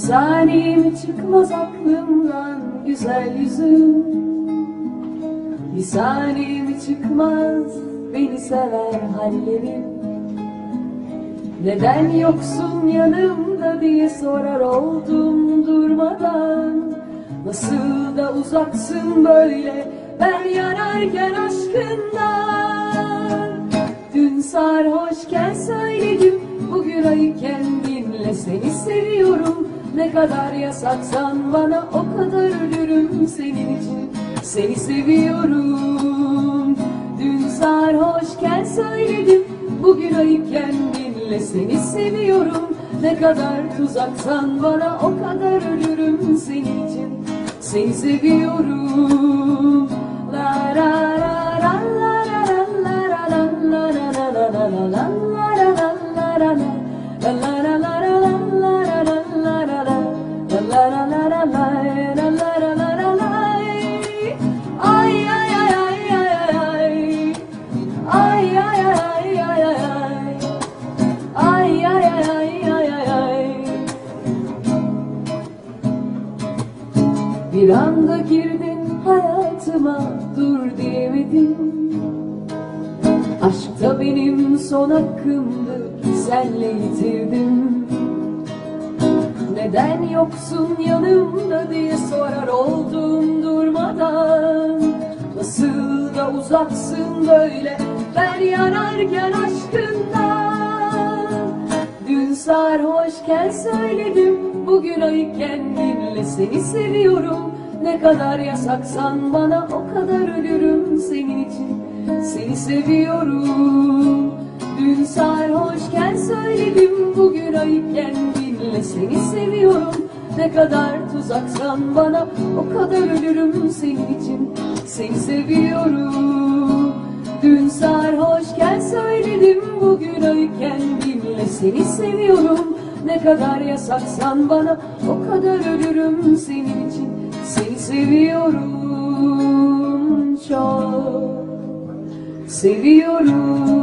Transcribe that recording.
Bir saniyem çıkmaz aklımdan güzel yüzün Bir saniyem çıkmaz beni sever hallerin Neden yoksun yanımda diye sorar oldum durmadan. Nasıl da uzaksın böyle ben yanarken aşkından. Dün sarhoşken söyledim bugün ayıken Ne kadar yasaksan bana o kadar ölürüm senin için. Seni seviyorum. Dün sarhoşken söyledim bugün ayıkken dinle. Seni seviyorum. Ne kadar tuzaksan bana o kadar ölürüm senin için. Seni seviyorum. La la la Bir anda girdin hayatıma dur diyemedim. Aşk da benim son hakkımdı senle yitirdim. Neden yoksun yanımda diye sorar oldum durmadan. Nasıl da uzaksın böyle ben yanarken aşkından Dün sarhoşken söyledim Bugün ayıkken dinle seni seviyorum Ne kadar yasaksan bana o kadar ölürüm senin için. Seni seviyorum. Dün sarhoşken söyledim Bugün ayıkken dinle. Seni seviyorum. Ne kadar tuzaksan bana o kadar ölürüm senin için. Seni seviyorum. Dün sarhoşken söyledim Bugün ayıkken dinle. Seni seviyorum Ne kadar yasaksan bana O kadar ölürüm senin için. Seni seviyorum çok. Seviyorum